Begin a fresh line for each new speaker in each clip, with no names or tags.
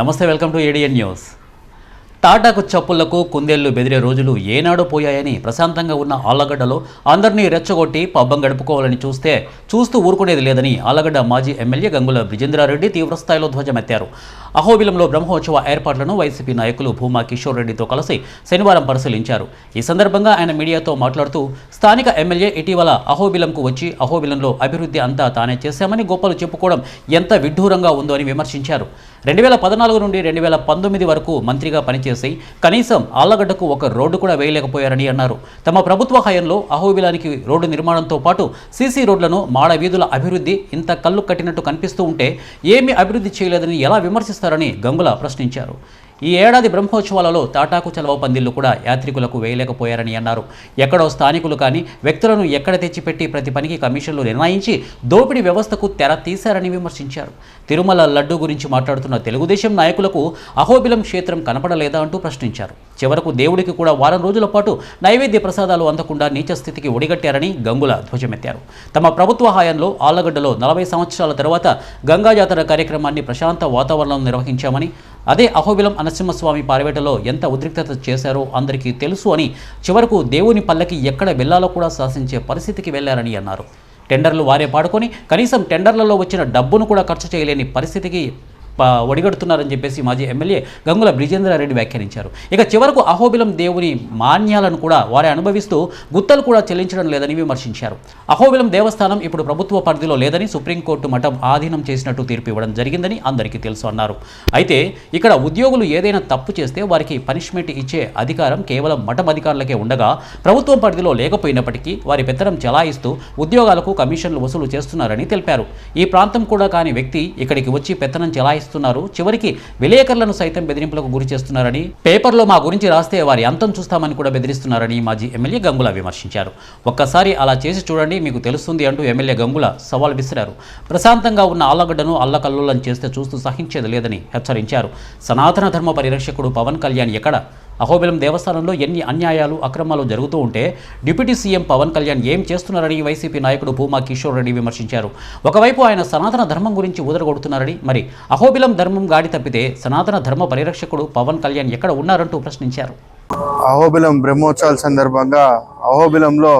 నమస్తే welcome to ADN news. టాటాకు చప్పుళ్ళకు కుందేళ్ళు బెదిరే రోజులు ఏనాడో పోయాయని ప్రశాంతంగా ఉన్న ఆళ్ళగడ్డలో అందరినీ రెచ్చగొట్టి పబ్బం గడుపుకోవాలని చూస్తే చూస్తూ ఊరుకునేది లేదని ఆళ్ళగడ్డ మాజీ ఎమ్మెల్యే గంగుల బ్రిజేంద్రారెడ్డి తీవ్రస్థాయిలో ధ్వజమెత్తారు. అహోబిలంలో బ్రహ్మోత్సవ ఏర్పాట్లను వైసీపీ నాయకులు భూమా కిషోర్ రెడ్డితో కలిసి శనివారం పరిశీలించారు. ఈ సందర్భంగా ఆయన మీడియాతో మాట్లాడుతూ స్థానిక ఎమ్మెల్యే ఇటీవల అహోబిలంకు వచ్చి అహోబిలంలో అభివృద్ధి అంతా తానే చేశామని గొప్పలు చెప్పుకోవడం ఎంత విడ్డూరంగా ఉందో అని విమర్శించారు. రెండు వేల పద్నాలుగు నుండి రెండు వేల పంతొమ్మిది వరకు మంత్రిగా పనిచేసి కనీసం ఆళ్ళగడ్డకు ఒక రోడ్డు కూడా వేయలేకపోయారని అన్నారు. తమ ప్రభుత్వ హయాంలో అహోబిలానికి రోడ్డు నిర్మాణంతో పాటు సీసీ రోడ్లను మాడ వీధుల అభివృద్ధి ఇంత కళ్ళు కట్టినట్టు కనిపిస్తూ ఉంటే ఏమీ అభివృద్ధి చేయలేదని ఎలా విమర్శిస్తారని గంగుల ప్రశ్నించారు. ఈ ఏడాది బ్రహ్మోత్సవాలలో తాటాకు చలవ పందిళ్ళు కూడా యాత్రికులకు వేయలేకపోయారని అన్నారు. ఎక్కడో స్థానికులు కానీ వ్యక్తులను ఎక్కడ తెచ్చిపెట్టి ప్రతి పనికి కమిషన్లు నిర్ణయించి దోపిడీ వ్యవస్థకు తెర తీశారని విమర్శించారు. తిరుమల లడ్డు గురించి మాట్లాడుతున్న తెలుగుదేశం నాయకులకు అహోబిలం క్షేత్రం కనపడలేదా అంటూ ప్రశ్నించారు. చివరకు దేవుడికి కూడా వారం రోజుల పాటు నైవేద్య ప్రసాదాలు అందకుండా నీచ స్థితికి ఒడిగట్టారని గంగుల ధ్వజమెత్తారు. తమ ప్రభుత్వ హయాంలో ఆళ్ళగడ్డలో నలభై సంవత్సరాల తర్వాత గంగా జాతర కార్యక్రమాన్ని ప్రశాంత వాతావరణంలో నిర్వహించామని అదే అహోబిలం నరసింహస్వామి పారవేటలో ఎంత ఉద్రిక్తత చేశారో అందరికీ తెలుసు అని చివరకు దేవుని పల్లకి ఎక్కడ వెళ్ళాలో కూడా శాసించే పరిస్థితికి వెళ్ళారని అన్నారు. టెండర్లు వారే పాడుకొని కనీసం టెండర్లలో వచ్చిన డబ్బును కూడా ఖర్చు చేయలేని పరిస్థితికి ఒడిగడుతున్నారని చెప్పేసి మాజీ ఎమ్మెల్యే గంగుల బ్రిజేంద్రారెడ్డి వ్యాఖ్యానించారు. ఇక చివరకు అహోబిలం దేవుని మాన్యాలను కూడా వారే అనుభవిస్తూ గుత్తలు కూడా చెల్లించడం లేదని విమర్శించారు. అహోబిలం దేవస్థానం ఇప్పుడు ప్రభుత్వ పరిధిలో లేదని సుప్రీంకోర్టు మఠం ఆధీనం చేసినట్టు తీర్పు ఇవ్వడం జరిగిందని అందరికీ తెలుసు అన్నారు. అయితే ఇక్కడ ఉద్యోగులు ఏదైనా తప్పు చేస్తే వారికి పనిష్మెంట్ ఇచ్చే అధికారం కేవలం మఠం అధికారులకే ఉండగా ప్రభుత్వం పరిధిలో లేకపోయినప్పటికీ వారి పెత్తనం చలాయిస్తూ ఉద్యోగాలకు కమిషన్లు వసూలు చేస్తున్నారని తెలిపారు. ఈ ప్రాంతం కూడా కాని వ్యక్తి ఇక్కడికి వచ్చి పెత్తనం చలాయిస్తూ చెలాయిస్తున్నారు చివరికి విలేకరులను సైతం బెదిరింపులకు గురి చేస్తున్నారని పేపర్లో మా గురించి రాస్తే వారి అంతం చూస్తామని కూడా బెదిరిస్తున్నారని మాజీ ఎమ్మెల్యే గంగుల విమర్శించారు. ఒక్కసారి అలా చేసి చూడండి మీకు తెలుస్తుంది అంటూ ఎమ్మెల్యే గంగుల సవాల్ విసిరారు. ప్రశాంతంగా ఉన్న ఆళ్ళగడ్డను అల్లకల్లోలం చేస్తే చూస్తూ సహించేది లేదని హెచ్చరించారు. సనాతన ధర్మ పరిరక్షకుడు పవన్ కళ్యాణ్ ఎక్కడ? అహోబిలం దేవస్థానంలో ఎన్ని అన్యాయాలు అక్రమాలు జరుగుతూ ఉంటే డిప్యూటీ సీఎం పవన్ కళ్యాణ్ ఏం చేస్తున్నారని వైసీపీ నాయకుడు భూమా కిషోర్ రెడ్డి విమర్శించారు. ఒకవైపు ఆయన సనాతన ధర్మం గురించి ఊదరగొడుతున్నారని మరి అహోబిలం ధర్మం గాడి తప్పితే సనాతన ధర్మ పరిరక్షకుడు పవన్ కళ్యాణ్ ఎక్కడ ఉన్నారంటూ ప్రశ్నించారు.
అహోబిలం బ్రహ్మోత్సవాల సందర్భంగా అహోబిలంలో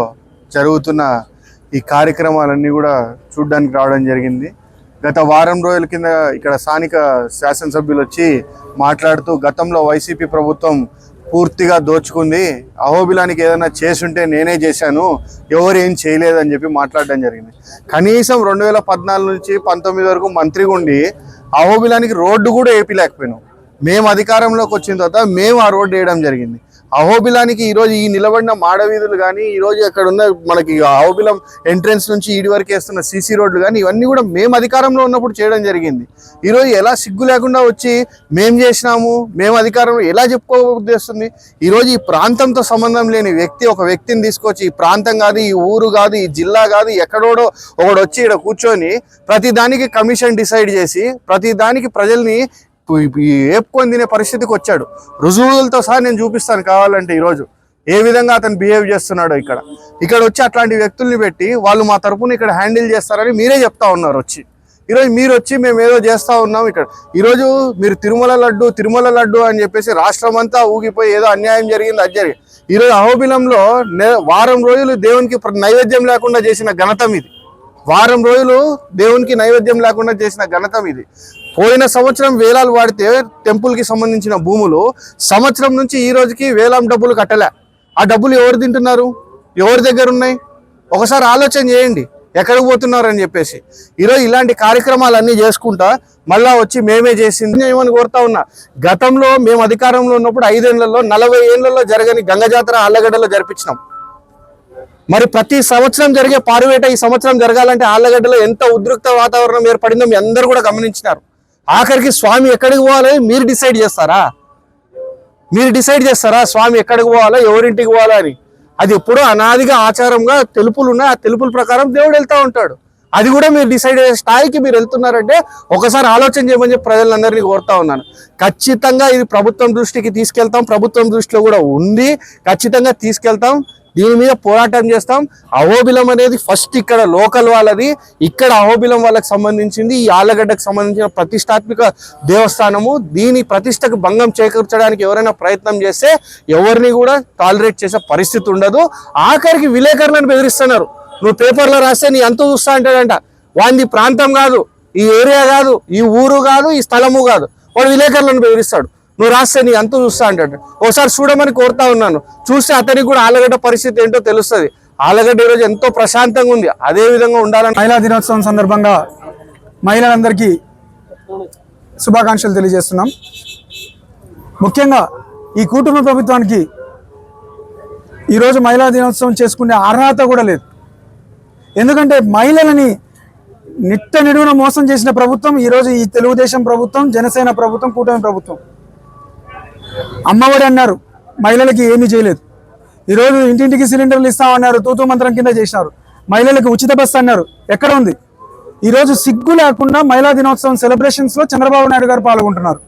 జరుగుతున్న ఈ కార్యక్రమాలన్నీ కూడా చూడడానికి రావడం జరిగింది. గత వారం రోజుల కింద ఇక్కడ స్థానిక శాసనసభ్యులు వచ్చి మాట్లాడుతూ గతంలో వైసీపీ ప్రభుత్వం పూర్తిగా దోచుకుంది. అహోబిలానికి ఏదైనా చేసుంటే నేనే చేశాను. ఎవరు ఏం చేయలేదని చెప్పి మాట్లాడడం జరిగింది. కనీసం రెండు వేల పద్నాలుగు నుంచి పంతొమ్మిది వరకు మంత్రిగా ఉండి అహోబిలానికి రోడ్డు కూడా వేయలేకపోయినాం మేము అధికారంలోకి వచ్చిన తర్వాత మేము ఆ రోడ్డు వేయడం జరిగింది. అహోబిలానికి ఈరోజు ఈ నిలబడిన మాడవీధులు కానీ ఈరోజు అక్కడ ఉన్న మనకి అహోబిలం ఎంట్రన్స్ నుంచి ఈడి వరకు వేస్తున్న సీసీ రోడ్లు కానీ ఇవన్నీ కూడా మేము అధికారంలో ఉన్నప్పుడు చేయడం జరిగింది. ఈరోజు ఎలా సిగ్గు లేకుండా వచ్చి మేము చేసినాము మేము అధికారంలో ఎలా చెప్పుకోబోద్దేస్తుంది? ఈరోజు ఈ ప్రాంతంతో సంబంధం లేని వ్యక్తి ఒక వ్యక్తిని తీసుకొచ్చి ఈ ప్రాంతం కాదు ఈ ఊరు కాదు ఈ జిల్లా కాదు ఎక్కడోడో ఒకడు వచ్చి ఇక్కడ కూర్చొని ప్రతి దానికి కమిషన్ డిసైడ్ చేసి ప్రతి దానికి ప్రజల్ని ఏపుకొని తినే పరిస్థితికి వచ్చాడు. రుజువులతో సహా నేను చూపిస్తాను కావాలంటే ఈరోజు. ఏ విధంగా అతను బిహేవ్ చేస్తున్నాడో ఇక్కడ. ఇక్కడ వచ్చి అట్లాంటి వ్యక్తుల్ని పెట్టి వాళ్ళు మా తరపున ఇక్కడ హ్యాండిల్ చేస్తారని మీరే చెప్తా ఉన్నారు వచ్చి. ఈరోజు మీరు వచ్చి మేము ఏదో చేస్తూ ఉన్నాం ఇక్కడ. ఈరోజు మీరు తిరుమల లడ్డు తిరుమల లడ్డు అని చెప్పేసి రాష్ట్రం అంతా ఊగిపోయి ఏదో అన్యాయం జరిగింది అది జరిగింది. ఈరోజు అహోబిలంలో వారం రోజులు దేవునికి నైవేద్యం లేకుండా చేసిన ఘనతం ఇది వారం రోజులు దేవునికి నైవేద్యం లేకుండా చేసిన ఘనతం ఇది. పోయిన సంవత్సరం వేలాలు వాడితే టెంపుల్కి సంబంధించిన భూములు సంవత్సరం నుంచి ఈ రోజుకి వేలాం డబ్బులు కట్టలే. ఆ డబ్బులు ఎవరు తింటున్నారు? ఎవరి దగ్గర ఉన్నాయి? ఒకసారి ఆలోచన చేయండి. ఎక్కడికి పోతున్నారు అని చెప్పేసి. ఈరోజు ఇలాంటి కార్యక్రమాలన్నీ చేసుకుంటా మళ్ళా వచ్చి మేమే చేసింది. ఏమని కోరుతా ఉన్నా గతంలో మేము అధికారంలో ఉన్నప్పుడు ఐదేళ్ళలో నలభై ఏళ్ళలో జరగని గంగ జాతర అల్లగడ్డలో జరిపించినాం. మరి ప్రతి సంవత్సరం జరిగే పారువేట ఈ సంవత్సరం జరగాలంటే ఆళ్ళగడ్డలో ఎంత ఉద్రిక్త వాతావరణం ఏర్పడిందో మీ అందరూ కూడా గమనించినారు. ఆఖరికి స్వామి ఎక్కడికి పోవాలి? మీరు డిసైడ్ చేస్తారా? మీరు డిసైడ్ చేస్తారా? స్వామి ఎక్కడికి పోవాలా? ఎవరింటికి పోవాలా అని. అది ఎప్పుడో అనాదిగా ఆచారంగా తెలుపులు ఉన్నాయి ఆ తెలుపుల ప్రకారం దేవుడు వెళ్తూ ఉంటాడు. అది కూడా మీరు డిసైడ్ అయ్యే స్థాయికి మీరు వెళ్తున్నారంటే ఒకసారి ఆలోచన చేయమని చెప్పి ప్రజలందరినీ కోరుతా ఉన్నాను. ఖచ్చితంగా ఇది ప్రభుత్వం దృష్టికి తీసుకెళ్తాం. ప్రభుత్వం దృష్టిలో కూడా ఉంది. ఖచ్చితంగా తీసుకెళ్తాం. దీని మీద పోరాటం చేస్తాం. అహోబిలం అనేది ఫస్ట్ ఇక్కడ లోకల్ వాళ్ళది. ఇక్కడ అహోబిలం వాళ్ళకి సంబంధించింది ఈ ఆలగడ్డకు సంబంధించిన ప్రతిష్టాత్మక దేవస్థానము. దీని ప్రతిష్టకు భంగం చేకూర్చడానికి ఎవరైనా ప్రయత్నం చేస్తే ఎవరిని కూడా టాలరేట్ చేసే పరిస్థితి ఉండదు. ఆఖరికి విలేకరులను బెదిరిస్తున్నారు. నువ్వు పేపర్లో రాస్తే నీ అంత చూస్తా అంటాడంట. వాంది ప్రాంతం కాదు ఈ ఏరియా కాదు ఈ ఊరు కాదు ఈ స్థలము కాదు. వాడు విలేకరులను బెదిరిస్తాడు. నువ్వు రాస్తే నీ అంత చూస్తా అంటాడు. ఒకసారి చూడమని కోరుతా ఉన్నాను. చూస్తే అతనికి కూడా ఆలగడ్డ పరిస్థితి ఏంటో తెలుస్తుంది. ఆలగడ్డ ఈరోజు ఎంతో ప్రశాంతంగా ఉంది. అదే విధంగా ఉండాలని
మహిళా దినోత్సవం సందర్భంగా మహిళలందరికీ శుభాకాంక్షలు తెలియజేస్తున్నాం. ముఖ్యంగా ఈ కుటుంబ ప్రభుత్వానికి ఈరోజు మహిళా దినోత్సవం చేసుకునే అర్హత కూడా లేదు. ఎందుకంటే మహిళలని నిట్ట నిడువున మోసం చేసిన ప్రభుత్వం ఈరోజు ఈ తెలుగుదేశం ప్రభుత్వం జనసేన ప్రభుత్వం కూటమి ప్రభుత్వం. అమ్మఒడి అన్నారు. మహిళలకి ఏమీ చేయలేదు. ఈరోజు ఇంటింటికి సిలిండర్లు ఇస్తామన్నారు. తూతూ మంత్రం కింద చేసినారు. మహిళలకు ఉచిత బస్సు అన్నారు. ఎక్కడ ఉంది? ఈరోజు సిగ్గు లేకుండా మహిళా దినోత్సవం సెలబ్రేషన్స్లో చంద్రబాబు నాయుడు గారు పాల్గొంటున్నారు.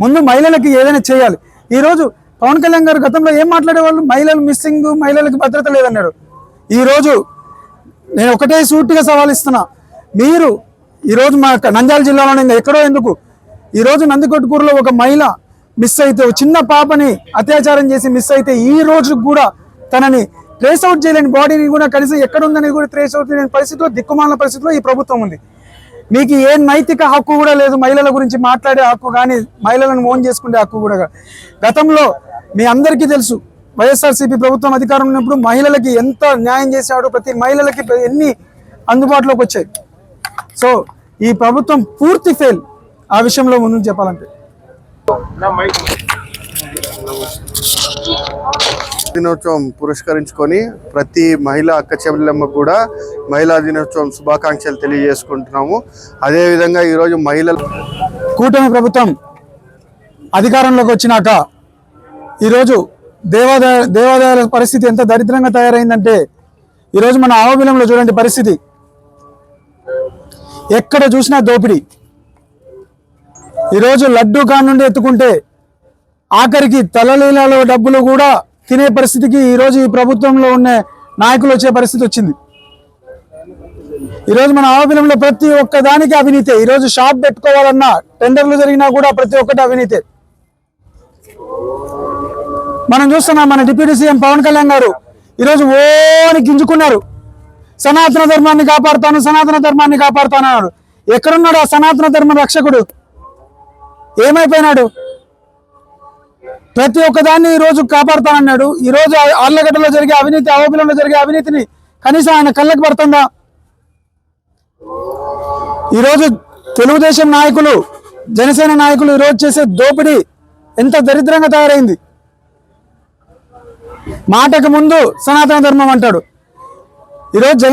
ముందు మహిళలకి ఏదైనా చేయాలి. ఈరోజు పవన్ కళ్యాణ్ గారు గతంలో ఏం మాట్లాడేవాళ్ళు? మహిళలు మిస్సింగ్ మహిళలకు భద్రత లేదన్నారు. ఈరోజు నేను ఒకటే సూటిగా సవాల్ ఇస్తున్నా మీరు ఈరోజు మా నంద్యాల జిల్లాలోనే ఎక్కడో ఎందుకు? ఈరోజు నందికొట్టుకూరులో ఒక మహిళ మిస్ అయితే చిన్న పాపని అత్యాచారం చేసి మిస్ అయితే ఈ రోజు కూడా తనని ట్రేస్ అవుట్ చేయలేని బాడీని కూడా కనీసం ఎక్కడ ఉందని కూడా ట్రేస్ అవుట్ చేయలేని పరిస్థితిలో దిక్కుమాలిన పరిస్థితిలో ఈ ప్రభుత్వం ఉంది. మీకు ఏ నైతిక హక్కు కూడా లేదు మహిళల గురించి మాట్లాడే హక్కు కానీ మహిళలను ఓన్ చేసుకునే హక్కు కూడా గతంలో మీ అందరికీ తెలుసు వైఎస్ఆర్సీపీ ప్రభుత్వం అధికారం ఉన్నప్పుడు మహిళలకి ఎంత న్యాయం చేశాడో ప్రతి మహిళలకి ఎన్ని అందుబాటులోకి వచ్చాయి. సో ఈ ప్రభుత్వం పూర్తి ఫెయిల్ ఆ విషయంలో ముందు చెప్పాలంటే.
దినోత్సవం పురస్కరించుకొని ప్రతి మహిళా అక్క చెల్లెమ్మకు కూడా మహిళా దినోత్సవం శుభాకాంక్షలు తెలియజేసుకుంటున్నాము. అదేవిధంగా ఈరోజు మహిళలు
కూటమి ప్రభుత్వం అధికారంలోకి వచ్చినాక ఈరోజు దేవాదాయ దేవాదాయాల పరిస్థితి ఎంత దరిద్రంగా తయారైందంటే ఈరోజు మన ఆవబిలంలో చూడండి పరిస్థితి. ఎక్కడ చూసినా దోపిడీ. ఈరోజు లడ్డూ కాన్ నుండి ఎత్తుకుంటే ఆఖరికి తలలీలలో డబ్బులు కూడా తినే పరిస్థితికి ఈరోజు ఈ ప్రభుత్వంలో ఉన్న నాయకులు వచ్చే పరిస్థితి వచ్చింది. ఈరోజు మన ఆవబిలంలో ప్రతి ఒక్క దానికి అవినీతే ఈరోజు షాప్ పెట్టుకోవాలన్నా టెండర్లు జరిగినా కూడా ప్రతి ఒక్కటి అవినీతే. మనం చూస్తున్నాం మన డిప్యూటీ సీఎం పవన్ కళ్యాణ్ గారు ఈరోజు ఓని గింజుకున్నారు. సనాతన ధర్మాన్ని కాపాడుతాను సనాతన ధర్మాన్ని కాపాడుతాను అన్నాడు. ఎక్కడున్నాడు ఆ సనాతన ధర్మ రక్షకుడు? ఏమైపోయినాడు? ప్రతి ఒక్కదాన్ని ఈ రోజు కాపాడుతానన్నాడు. ఈ రోజు ఆర్లగడ్డలో జరిగే అవినీతి అవబిలంలో జరిగే అవినీతిని కనీసం ఆయన కళ్ళకు పడుతుందా? ఈరోజు తెలుగుదేశం నాయకులు జనసేన నాయకులు ఈరోజు చేసే దోపిడీ ఎంత దరిద్రంగా తయారైంది. మాటకు ముందు సనాతన ధర్మం అంటాడు. ఈరోజు